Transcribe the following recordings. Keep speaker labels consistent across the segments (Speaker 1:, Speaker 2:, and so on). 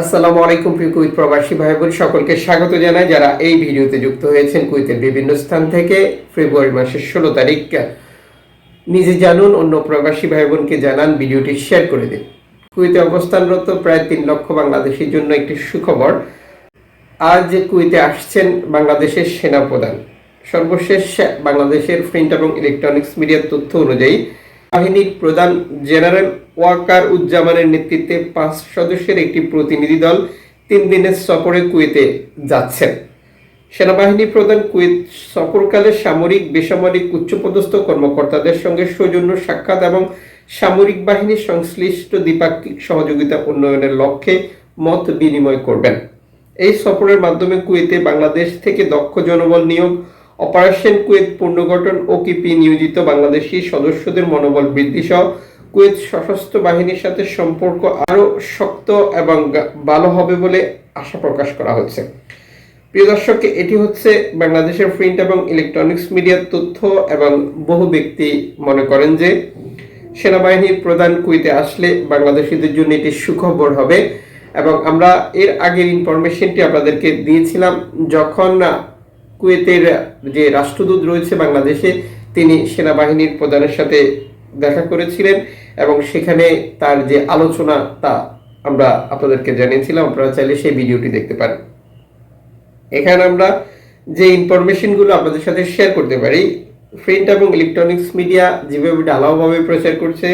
Speaker 1: আসসালামু আলাইকুম প্রিয় কুইত প্রবাসী ভাই বোন সকলকে স্বাগত জানাই। যারা এই ভিডিওতে যুক্ত হয়েছেন কুইতের বিভিন্ন স্থান থেকে, ফেব্রুয়ারি মাসের ষোলো তারিখ। নিজে জানুন, অন্য প্রবাসী ভাই বোনকে জানান, ভিডিওটি শেয়ার করে দিন। কুইতে অবস্থানরত প্রায় তিন লক্ষ বাংলাদেশের জন্য একটি সুখবর। আজ কুইতে আসছেন বাংলাদেশের সেনাপ্রধান। সর্বশেষ বাংলাদেশের প্রিন্ট এবং ইলেকট্রনিক্স মিডিয়ার তথ্য অনুযায়ী, বাহিনীর প্রধান জেনারেল ওয়াকার উজ্জামানের নেতৃত্বে পাঁচ সদস্যের একটি প্রতিনিধি দল তিন দিনের সফরে কুয়েতে যাচ্ছেন। সেনাবাহিনী প্রধান কুয়েত সফরকালে সামরিক, বেসামরিক, উচ্চপদস্থ কর্মকর্তাদের সঙ্গে সৌজন্য সাক্ষাৎ এবং সামরিক বাহিনীর সংশ্লিষ্ট দ্বিপাক্ষিক সহযোগিতা উন্নয়নের লক্ষ্যে মত বিনিময় করবেন। এই সফরের মাধ্যমে কুয়েতে বাংলাদেশ থেকে দক্ষ জনবল নিয়োগ, অপারেশন কুয়েত পুনর্গঠন ও কিপি নিয়োজিত বাংলাদেশি সদস্যদের মনোবল বৃদ্ধি সহ কুয়েত সশস্ত্র বাহিনীর সাথে সম্পর্ক আরও শক্ত এবং ভালো হবে বলে আশা প্রকাশ করা হচ্ছে প্রিয় দর্শক, এটি হচ্ছে বাংলাদেশের প্রিন্ট এবং ইলেকট্রনিক্স মিডিয়ার তথ্য এবং বহু ব্যক্তি মনে করেন যে সেনাবাহিনীর প্রধান কুয়েতে আসলে বাংলাদেশিদের জন্য এটি সুখবর হবে এবং আমরা এর আগের ইনফরমেশনটি আপনাদেরকে দিয়েছিলাম, যখন কুয়েতের যে রাষ্ট্রদূত রয়েছে বাংলাদেশে, তিনি সেনাবাহিনীর প্রধানের সাথে দেখা করেছিলেন। এবং সেখানে তার যে আলোচনা তা আমরা আপনাদেরকে জানিয়েছিলাম, আপনারা চাইলে সেই ভিডিওটি দেখতে পারেন। এখানে আমরা যে ইনফরমেশনগুলো আপনাদের সাথে শেয়ার করতে পারি প্রিন্ট এবং ইলেকট্রনিক্স মিডিয়া যেভাবে ঢালাওভাবে প্রচার করছে,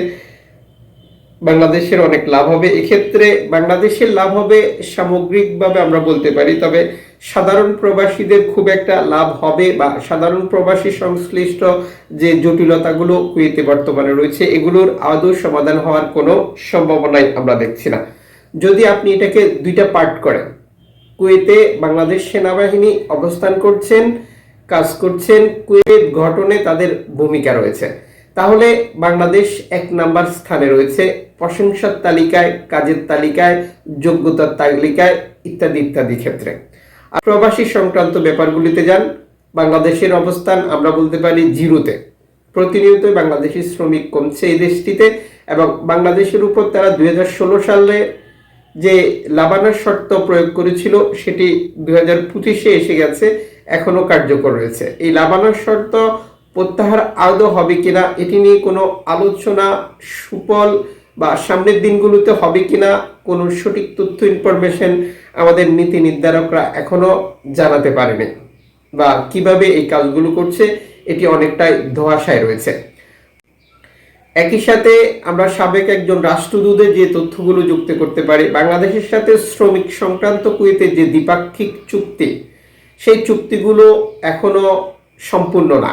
Speaker 1: বাংলাদেশের অনেক লাভ হবে। এক্ষেত্রে বাংলাদেশের লাভ হবে সামগ্রিকভাবে আমরা বলতে পারি, তবে সাধারণ প্রবাসীদের খুব একটা লাভ হবে বা সাধারণ প্রবাসী সংশ্লিষ্ট যে জটিলতাগুলো কুয়েতে বর্তমানে রয়েছে, এগুলোর আদৌ সমাধান হওয়ার কোনো সম্ভাবনাই আমরা দেখছি না। যদি আপনি এটাকে দুইটা পার্ট করেন, কুয়েতে বাংলাদেশ সেনাবাহিনী অবস্থান করছেন, কাজ করছেন, কুয়েত গঠনে তাদের ভূমিকা রয়েছে। তাহলে বাংলাদেশ এক নাম্বার স্থানে রয়েছে, প্রশংসার তালিকায়, কাজের তালিকায়, যোগ্যতার তালিকায়, ইত্যাদি ইত্যাদি ক্ষেত্রে। প্রবাসী সংক্রান্ত ব্যাপারগুলিতে যান, বাংলাদেশের অবস্থান আমরা বলতে পারি জিরোতে। প্রতিনিয়ত বাংলাদেশি শ্রমিক কমছে এই দেশটিতে এবং বাংলাদেশের উপর তারা দুই হাজার ষোলো সালে যে লাবানোর শর্ত প্রয়োগ করেছিল, সেটি দুই হাজার পঁচিশে এসে গেছে, এখনও কার্যকর রয়েছে। এই লাবানোর শর্ত প্রত্যাহার আদৌ হবে কিনা, এটি নিয়ে কোনো আলোচনা সুফল বা সামনের দিনগুলোতে হবে কিনা কোনো সঠিক তথ্য ইনফরমেশন আমাদের নীতি নির্ধারকরা এখনও জানাতে পারেনি বা কীভাবে এই কাজগুলো করছে এটি অনেকটাই ধোয়াশায় রয়েছে। একই সাথে আমরা সাবেক একজন রাষ্ট্রদূতের যে তথ্যগুলো যুক্ত করতে পারি, বাংলাদেশের সাথে শ্রমিক সংক্রান্ত কুয়েতে যে দ্বিপাক্ষিক চুক্তি, সেই চুক্তিগুলো এখনও সম্পূর্ণ না।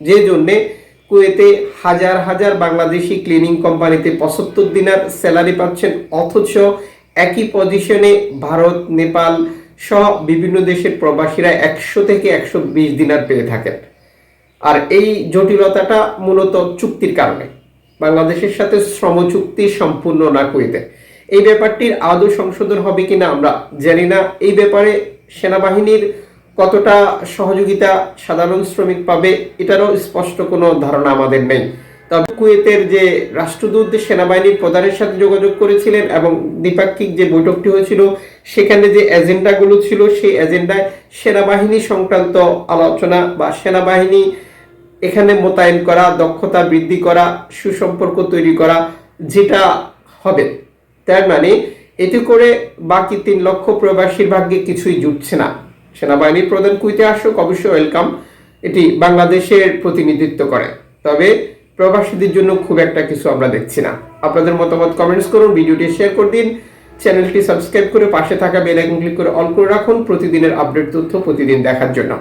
Speaker 1: যে জন্যে কুয়েতে হাজার হাজার বাংলাদেশি ক্লিনিং কোম্পানিতে পঁচাত্তর দিনার স্যালারি পাচ্ছেন। অথচ একই পজিশনে ভারত, নেপাল সহ বিভিন্ন দেশের প্রবাসীরা একশো থেকে একশো বিশ দিনার পেয়ে থাকেন। আর এই জটিলতাটা মূলত চুক্তির কারণে। বাংলাদেশের সাথে শ্রম চুক্তি সম্পূর্ণ না কুয়েতে। এই ব্যাপারটির আদৌ সংশোধন হবে কিনা আমরা জানি না। এই ব্যাপারে সেনাবাহিনীর কতটা সহযোগিতা সাধারণ শ্রমিক পাবে এটারও স্পষ্ট কোনো ধারণা আমাদের নেই। তবে কুয়েতের যে রাষ্ট্রদূত সেনাবাহিনীর প্রধানের সাথে যোগাযোগ করেছিলেন এবং দ্বিপাক্ষিক যে বৈঠকটি হয়েছিল, সেখানে যে এজেন্ডাগুলো ছিল, সেই এজেন্ডায় সেনাবাহিনী সংক্রান্ত আলোচনা বা সেনাবাহিনী এখানে মোতায়েন করা, দক্ষতা বৃদ্ধি করা, সুসম্পর্ক তৈরি করা যেটা হবে, তার মানে এতে করে বাকি তিন লক্ষ প্রবাসীর ভাগ্যে কিছুই জুটছে না। সেনাবাহিনীর প্রধান কুইতে আসুক, অবশ্যই ওয়েলকাম। এটি বাংলাদেশের প্রতিনিধিত্ব করে। তবে প্রবাসীদের জন্য খুব একটা কিছু আমরা দেখছি না। আপনাদের মতামত কমেন্টস করুন, ভিডিওটি শেয়ার করে দিন। চ্যানেলটি সাবস্ক্রাইব করে পাশে থাকা বেল আইকন ক্লিক করে অল করে রাখুন প্রতিদিনের আপডেট তথ্য প্রতিদিন দেখার জন্য।